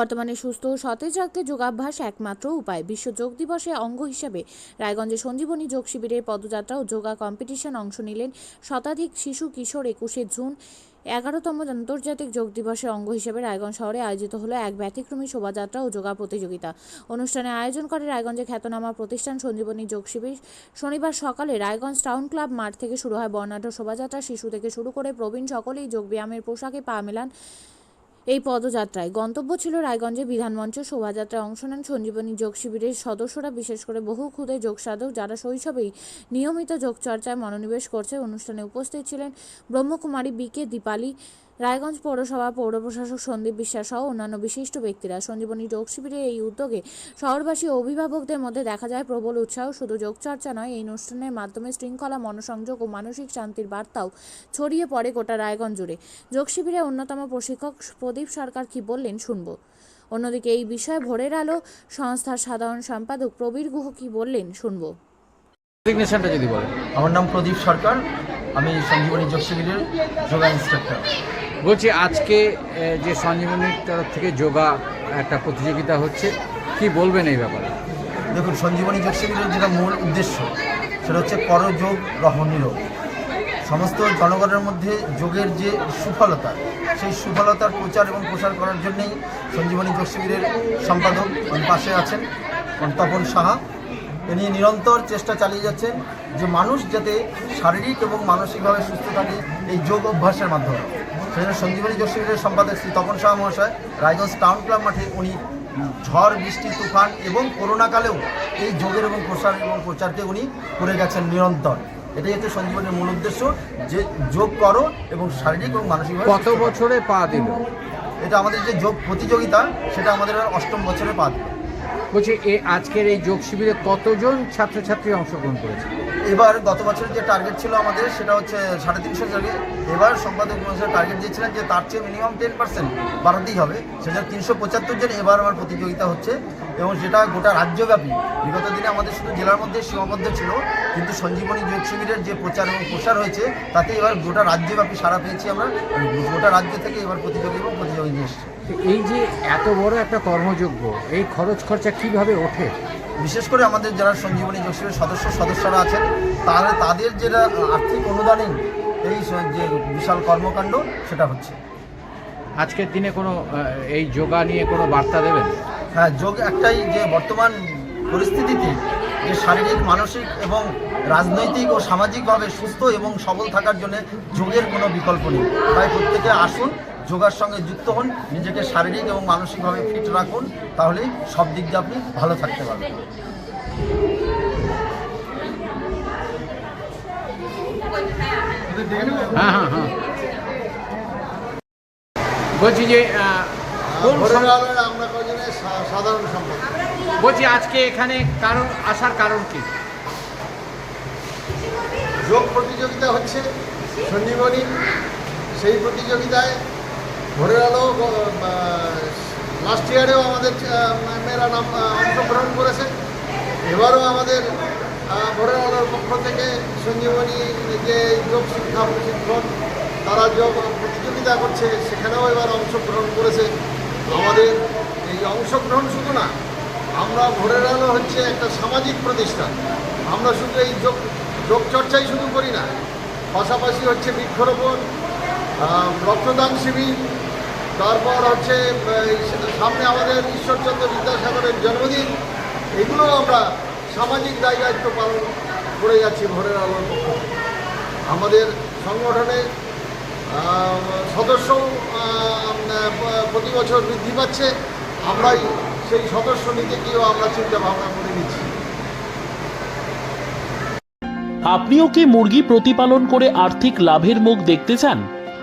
বর্তমানে সুস্থ ও সতেজ রাখতে যোগাভ্যাস একমাত্র উপায়। বিশ্ব যোগ দিবসে অঙ্গ হিসেবে রায়গঞ্জে সঞ্জীবনী যোগ শিবিরের পদযাত্রা ও যোগা কম্পিটিশন অংশ নিলেন শতাধিক শিশু কিশোর একুশে জুন। এগারোতম আন্তর্জাতিক যোগ দিবসের অঙ্গ হিসেবে রায়গঞ্জ শহরে আয়োজিত হলো এক ব্যতিক্রমী শোভাযাত্রা ও যোগা প্রতিযোগিতা। অনুষ্ঠানে আয়োজন করে রায়গঞ্জে খ্যাতনামা প্রতিষ্ঠান সঞ্জীবনী যোগ শিবির। শনিবার সকালে রায়গঞ্জ টাউন ক্লাব মাঠ থেকে শুরু হয় বর্ণাঢ্য শোভাযাত্রা। শিশু থেকে শুরু করে প্রবীণ সকলেই যোগ ব্যায়ামের পোশাকে পা মেলান। এই পদযাত্রায় গন্তব্য ছিল রায়গঞ্জে বিধানমঞ্চ শোভাযাত্রায় অংশ নেন সঞ্জীবনী যোগ শিবিরের সদস্যরা, বিশেষ করে বহু ক্ষুদে যোগ সাধক যারা শৈশবেই নিয়মিত যোগচর্চায় মনোনিবেশ করছে। অনুষ্ঠানে উপস্থিত ছিলেন ব্রহ্মকুমারী বি কে দীপালি রায়গঞ্জ পৌরসভা পৌর প্রশাসক সন্দীপ বিশ্বাস সহ অন্যান্য বিশিষ্ট ব্যক্তিরা সঞ্জীবনী যোগ শিবিরের এই উদ্যোগে শহরবাসী অভিভাবকদের মধ্যে দেখা যায় প্রবল উৎসাহ। শুধু যোগচর্চা নয় এই অনুষ্ঠানের মাধ্যমে শৃঙ্খলা মনোসংযোগ ও মানসিক শান্তির বার্তাও ছড়িয়ে পড়ে গোটা রায়গঞ্জ জুড়ে। যোগ শিবিরের অন্যতম প্রশিক্ষক প্রদীপ সরকার কি বললেন শুনব। অন্যদিকে এই বিষয়ে ভোরের আলো সংস্থার সাধারণ সম্পাদক প্রবীর গুহ কি বললেন শুনব। সিগনেচারটা যদি বলেন। আমার নাম প্রদীপ সরকার আমি সঞ্জীবনী যোগ শিবিরের যোগা ইন্সট্রাক্টর বলছি, আজকে যে সঞ্জীবনীর তরফ থেকে যোগা একটা প্রতিযোগিতা হচ্ছে, কি বলবেন এই ব্যাপারে? দেখুন, সঞ্জীবনী যোগ শিবিরের যেটা মূল উদ্দেশ্য, সেটা হচ্ছে করযোগ রহনিরোগ সমস্ত জনগণের মধ্যে যোগের যে সুফলতা, সেই সুফলতার প্রচার এবং প্রসার করার জন্যেই সঞ্জীবনী যোগ শিবিরের সম্পাদক পাশে আছেন তপন সাহা। তিনি নিরন্তর চেষ্টা চালিয়ে যাচ্ছেন যে মানুষ যাতে শারীরিক এবং মানসিকভাবে সুস্থ থাকে, এই যোগ অভ্যাসের মাধ্যমে। সেজন্য সঞ্জীবনী শিবিরের সম্পাদক শ্রী তপন সাহা মহাশয় রায়গঞ্জ টাউন ক্লাব মাঠে উনি ঝড় বৃষ্টি তুফান এবং করোনাকালেও এই যোগের এবং প্রসার এবং প্রচারকে উনি করে গেছেন নিরন্তর। এটাই হচ্ছে সঞ্জীবনের মূল উদ্দেশ্য যে যোগ করো এবং শারীরিক এবং মানসিকভাবে কত বছরে পা দিল? এটা আমাদের যে যোগ প্রতিযোগিতা সেটা আমাদের অষ্টম বছরে পা দিল। বলছি এ আজকের এই যোগ শিবিরে কতজন ছাত্রছাত্রী অংশগ্রহণ করেছে? এবার গত বছরের যে টার্গেট ছিল আমাদের সেটা হচ্ছে সাড়ে তিনশো জনের এবার সম্পাদক মহাশয় টার্গেট দিয়েছিলেন যে তার চেয়ে মিনিমাম টেন পার্সেন্ট বাড়াতেই হবে। সেটা তিনশো পঁচাত্তর জন এবার আমার প্রতিযোগিতা হচ্ছে। এবং সেটা গোটা রাজ্যব্যাপী। বিগত দিনে আমাদের শুধু জেলার মধ্যে সীমাবদ্ধ ছিল কিন্তু সঞ্জীবনী যোগ শিবিরের যে প্রচার এবং প্রসার হয়েছে তাতে এবার গোটা রাজ্যব্যাপী সাড়া পেয়েছি আমরা। গোটা রাজ্য থেকে এবার প্রতিযোগী এবং প্রতিযোগী এসেছে। এই যে এত বড় একটা কর্মযোগ্য এই খরচ খরচা কীভাবে ওঠে? বিশেষ করে আমাদের যারা সঞ্জীবনী যোগসের সদস্য সদস্যরা আছেন তাহলে তাদের যেটা আর্থিক অনুদানে এই যে বিশাল কর্মকাণ্ড সেটা হচ্ছে। আজকের দিনে কোনো এই যোগা নিয়ে কোনো বার্তা দেবেন? হ্যাঁ যোগ একটাই যে বর্তমান পরিস্থিতিতে যে শারীরিক মানসিক এবং রাজনৈতিক ও সামাজিকভাবে সুস্থ এবং সবল থাকার জন্য যোগের কোনো বিকল্প নেই। তাই প্রত্যেকে আসুন যোগার সঙ্গে যুক্ত হন নিজেকে শারীরিক এবং মানসিকভাবে ফিট রাখুন তাহলেই সব দিক দিয়ে আপনি ভালো থাকতে পারবেন। হ্যাঁ হ্যাঁ হ্যাঁ। বলছি যে কোন সাধারণ বলছি আজকে এখানে কারণ আসার কারণ কি? যোগ প্রতিযোগিতা হচ্ছে সঞ্জীবনী। সেই প্রতিযোগিতায় ভোরের আলো লাস্ট ইয়ারেও আমাদের মেয়েরা নাম অংশগ্রহণ করেছে। এবারও আমাদের ভোরের আলোর পক্ষ থেকে সঞ্জীবনী যে যোগ শিক্ষা প্রশিক্ষণ, তারা যোগ প্রতিযোগিতা করছে, সেখানেও এবার অংশগ্রহণ করেছে। আমাদের এই অংশগ্রহণ শুধু না, আমরা ভোরের আলো হচ্ছে একটা সামাজিক প্রতিষ্ঠান। আমরা শুধু এই যোগ যোগ চর্চাই শুধু করি না, পাশাপাশি হচ্ছে বৃক্ষরোপণ রক্তদান শিবির তারপর হচ্ছে সামনে আমাদের ঈশ্বরচন্দ্র বিদ্যাসাগরের জন্মদিন। এগুলো আমরা সামাজিক দায় দায়িত্ব পালন করে যাচ্ছি ভোরের আলোর আমাদের সংগঠনে সদস্য প্রতি বছর বৃদ্ধি পাচ্ছে। আমরাই সেই সদস্য নিতে গিয়েও আমরা চিন্তা ভাবনা করে নিচ্ছি। আপনিও কি মুরগি প্রতিপালন করে আর্থিক লাভের মুখ দেখতে চান?